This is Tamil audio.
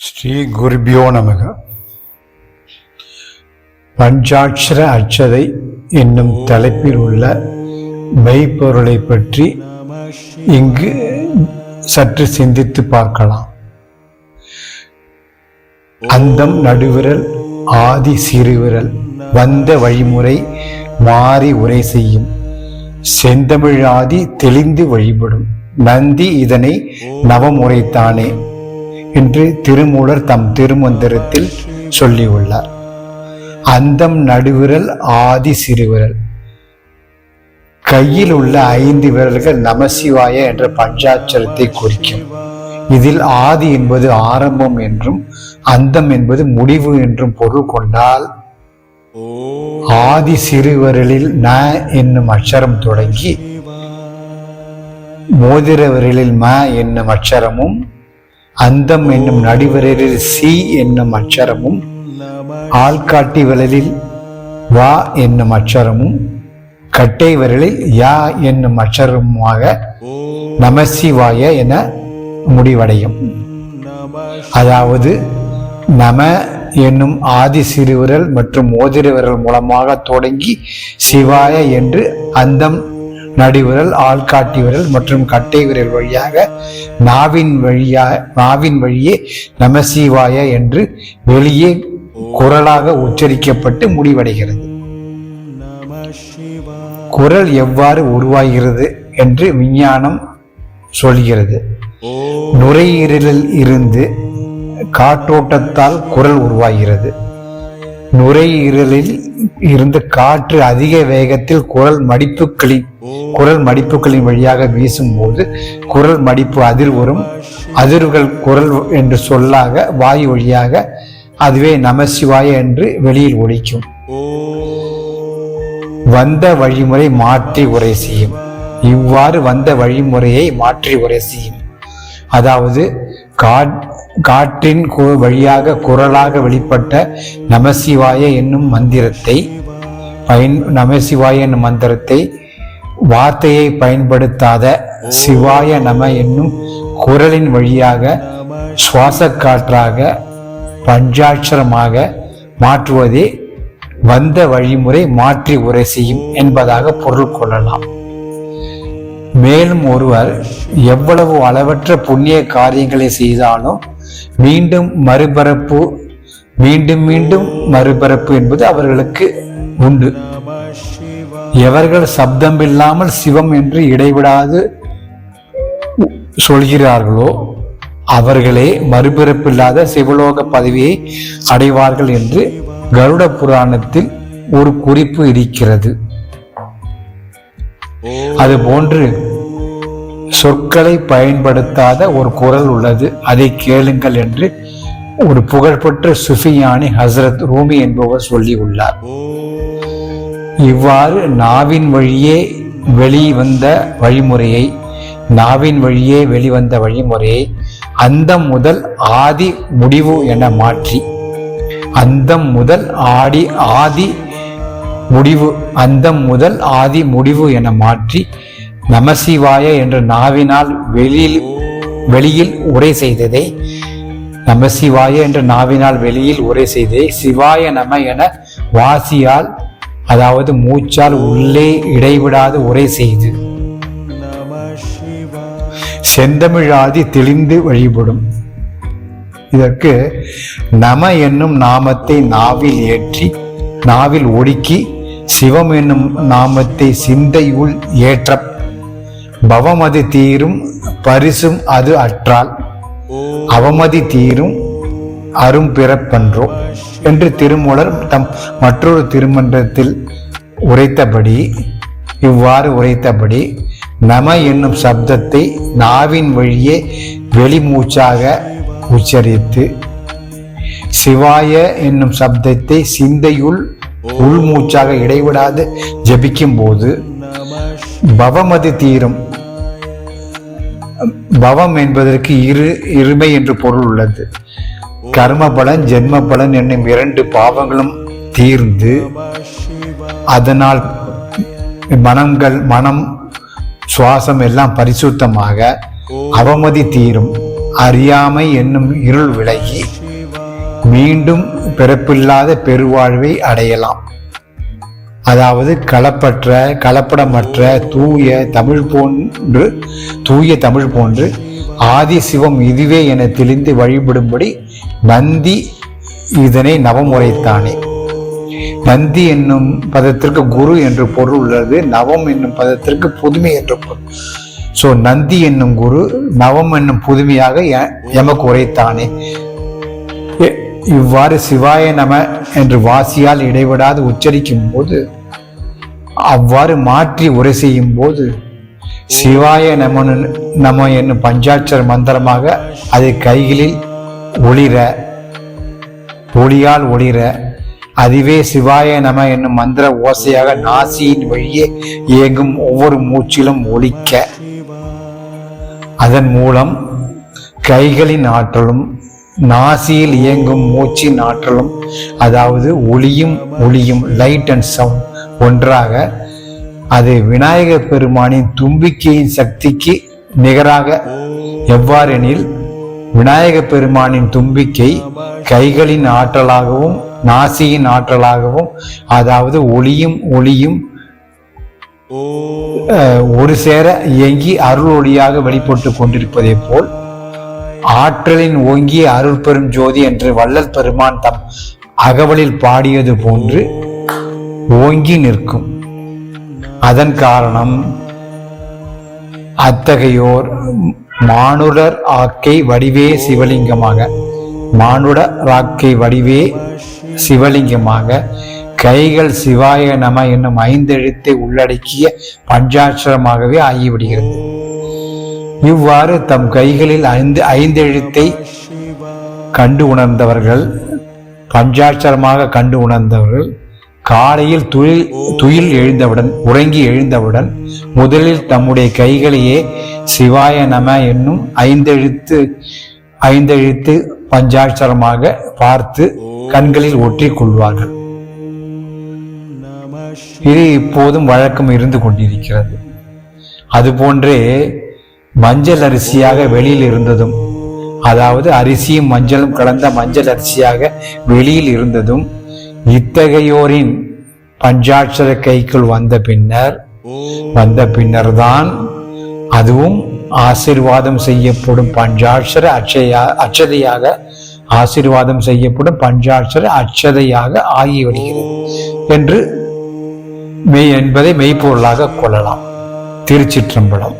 ஸ்ரீ குருபியோ நமக. பஞ்சாட்சர அச்சதை என்னும் தலைப்பில் உள்ள மெய்ப்பொருளை பற்றி இங்கு சற்று சிந்தித்து பார்க்கலாம். அந்தம் நடுவிரல் ஆதி சிறுவிரல் வந்த வழிமுறை மாறி உரை செய்யும். செந்தமிழ் ஆதி தெளிந்து வழிபடும். நந்தி இதனை நவமுறைத்தானே. என்று திருமூலர் தம் திருமந்திரத்தில் சொல்லியுள்ளார். அந்தம் நடுவிரல் ஆதி சிறுவிரல். கையில் உள்ள ஐந்து விரல்கள் நமசிவாய என்ற பஞ்சாட்சரத்தை குறிக்கும். இதில் ஆதி என்பது ஆரம்பம் என்றும் அந்தம் என்பது முடிவு என்றும் பொருள் கொண்டால் ஆதி சிறுவரலில் ந என்னும் அட்சரம் தொடங்கி மோதிரவரலில் ம என்னும் அட்சரமும் அந்தம் என்னும் நடுவிரலில் சி என்னும் அட்சரமும் ஆள்காட்டி விரலில் வா என்னும் அட்சரமும் கட்டை விரலில் யா என்னும் அட்சரமுமாக நமசிவாய என முடிவடையும். அதாவது நம என்னும் ஆதி சிறுவிரல் மற்றும் மோதிர விரல் மூலமாக தொடங்கி சிவாய என்று அந்தம் நடுவிரல் ஆள்காட்டி விரல் மற்றும் கட்டை விரல் வழியாக நாவின் வழியா நாவின் வழியே நமசிவாய என்று வெளியே குரலாக உச்சரிக்கப்பட்டு முடிவடைகிறது. குரல் எவ்வாறு உருவாகிறது என்று விஞ்ஞானம் சொல்கிறது. நுரையீரலில் இருந்து காற்றோட்டத்தால் குரல் உருவாகிறது. நுரையீரலில் இருந்து காற்று அதிக வேகத்தில் குரல் மடிப்புகளின் குரல் மடிப்புகளின் வழியாக வீசும்போது குரல் மடிப்பு அதிர் வரும். அதிர்வுகள் குரல் என்று சொல்லாக வாயு வழியாக அதுவே நமசிவாய என்று வெளியில் ஒழிக்கும் வந்த வழிமுறை மாற்றி உரை செய்யும். இவ்வாறு வந்த வழிமுறையை மாற்றி உரை செய்யும். அதாவது காட் காற்றின் கு- வழியாக குரலாக வெளிப்பட்ட நமசிவாய என்னும் மந்திரத்தை பயன் நமசிவாய என்னும் மந்திரத்தை வார்த்தையை பயன்படுத்தாத சிவாய நம என்னும் குரலின் வழியாக சுவாச காற்றாக பஞ்சாட்சரமாக மாற்றுவதே வந்த வழிமுறை மாற்றி உரை செய்யும் என்பதாக பொருள் கொள்ளலாம். மேலும் ஒருவர் எவ்வளவு அளவற்ற புண்ணிய காரியங்களை செய்தாலும் மீண்டும் மறுபரப்பு மீண்டும் மீண்டும் மறுபரப்பு என்பது அவர்களுக்கு உண்டு. எவர்கள் சப்தம் இல்லாமல் சிவம் என்று இடைவிடாது சொல்கிறார்களோ அவர்களே மறுபிறப்பில்லாத சிவலோக பதவியை அடைவார்கள் என்று கருட புராணத்தில் ஒரு குறிப்பு இருக்கிறது. அதுபோன்று சொற்களை பயன்படுத்தாத ஒரு குரல் உள்ளது. அதை கேளுங்கள் என்று ஒரு புகழ்பெற்ற சுஃபியானி ஹசரத் ரூமி என்பவர் சொல்லியுள்ளார். இவ்வாறு நாவின் வழியே வெளிவந்த வழிமுறையை நாவின் வழியே வெளிவந்த வழிமுறையை அந்தம் முதல் ஆதி முடிவு என மாற்றி அந்தம் முதல் ஆடி ஆதி முடிவு அந்தம் முதல் ஆதி முடிவு என மாற்றி நமசிவாய என்ற நாவினால் வெளியில் வெளியில் உரை செய்ததை நமசிவாய என்ற நாவினால் வெளியில் உரை செய்தே சிவாய நம என வாசியால் அதாவது மூச்சால் உள்ளே இடைவிடாது உரை செய்து. செந்தமிழாதி தெளிந்து வழிபடும். இதற்கு நம என்னும் நாமத்தை நாவில் ஏற்றி நாவில் ஒடுக்கி சிவம் என்னும் நாமத்தை சிந்தையுள் ஏற்ற பவமதி தீரும் பரிசும் அது அற்றால் அவமதி தீரும் அரும் பிறப்பன்றோ என்று திருமூலர் தம் மற்றொரு திருமன்றத்தில் உரைத்தபடி இவ்வாறு உரைத்தபடி நம என்னும் சப்தத்தை நாவின் வழியே வெளிமூச்சாக உச்சரித்து சிவாய என்னும் சப்தத்தை சிந்தையுள் உள்மூச்சாக இடைவிடாது. ஜபிக்கும் போது பவமதி தீரும். பவம் என்பதற்கு இரு இருமை என்று பொருள் உள்ளது. கர்ம பலன் ஜென்ம பலன் என்னும் இரண்டு பாவங்களும் தீர்ந்து அதனால் மனங்கள் மனம் சுவாசம் எல்லாம் பரிசுத்தமாக அவமதி தீரும். அறியாமை என்னும் இருள் விலகி மீண்டும் பிறப்பில்லாத பெருவாழ்வை அடையலாம். அதாவது கலப்பற்ற கலப்படமற்ற தூய தமிழ் போன்று தூய தமிழ் போன்று ஆதி சிவம் இதுவே என தெளிந்து வழிபடும்படி நந்தி இதனை நவமுறைத்தானே. நந்தி என்னும் பதத்திற்கு குரு என்று பொருள் உள்ளது நவம் என்னும் பதத்திற்கு புதுமை என்று பொருள். ஸோ நந்தி என்னும் குரு நவம் என்னும் புதுமையாக எ- எமக்கு உரைத்தானே. இவ்வாறு சிவாய நம என்று வாசியால் இடைவிடாது உச்சரிக்கும் போது அவ்வாறு மாற்றி உரை செய்யும் போது சிவாய நம நம என்னும் பஞ்சாட்சர மந்திரமாக அது கைகளில் ஒளிர ஒளியால் ஒளிர அதுவே சிவாய நம என்னும் மந்திர ஓசையாக நாசியின் வழியே இயங்கும் ஒவ்வொரு மூச்சிலும் ஒலிக்க. அதன் மூலம் கைகளின் ஆற்றலும் நாசியில் இயங்கும் மூச்சின் ஆற்றலும் அதாவது ஒளியும் ஒளியும் லைட் அண்ட் சவுண்ட் ஒன்றாக அது விநாயகர் பெருமானின் தும்பிக்கையின் சக்திக்கு நிகராக. எவ்வாறெனில் விநாயகர் பெருமானின் தும்பிக்கை கைகளின் ஆற்றலாகவும் நாசியின் ஆற்றலாகவும் அதாவது ஒளியும் ஒளியும் ஒரு சேர இயங்கி அருள் ஒளியாக வெளிப்பட்டு கொண்டிருப்பதை போல் ஆற்றலின் ஓங்கி அருள் பெரும் ஜோதி என்று வள்ளல் பெருமான் தம் அகவலில் பாடியது போன்று ஓங்கி நிற்கும். அதன் காரணம் அத்தகையோர் மானுடர் ஆக்கை வடிவே சிவலிங்கமாக மானுட ராக்கை வடிவே சிவலிங்கமாக கைகள் சிவாய நம என்னும் ஐந்தெழுத்தை உள்ளடக்கிய பஞ்சாட்சரமாகவே ஆகிவிடுகிறது. இவ்வாறு தம் கைகளில் ஐந்து ஐந்தெழுத்தை கண்டு உணர்ந்தவர்கள் பஞ்சாட்சரமாக கண்டு உணர்ந்தவர்கள் காலையில் துயில் துயில் எழுந்தவுடன் உறங்கி எழுந்தவுடன் முதலில் தம்முடைய கைகளையே சிவாய நம என்னும் ஐந்தெழுத்து ஐந்தெழுத்து பஞ்சாட்சரமாக பார்த்து கண்களில் ஒற்றிக் கொள்வார்கள். இது இப்போதும் வழக்கம் இருந்து கொண்டிருக்கிறது. அதுபோன்றே மஞ்சள் அரிசியாக வெளியில் இருந்ததும் அதாவது அரிசியும் மஞ்சளும் கலந்த மஞ்சள் அரிசியாக வெளியில் இருந்ததும் இத்தகையோரின் பஞ்சாட்சர கைக்குள் வந்த பின்னர் வந்த பின்னர்தான் அதுவும் ஆசீர்வாதம் செய்யப்படும் பஞ்சாட்சர அச்சையா அச்சதையாக ஆசிர்வாதம் செய்யப்படும் பஞ்சாட்சர அச்சதையாக ஆகிவிடுகிறது என்று மெய் என்பதை மெய்ப்பொருளாக கொள்ளலாம். திருச்சிற்றம்பலம்.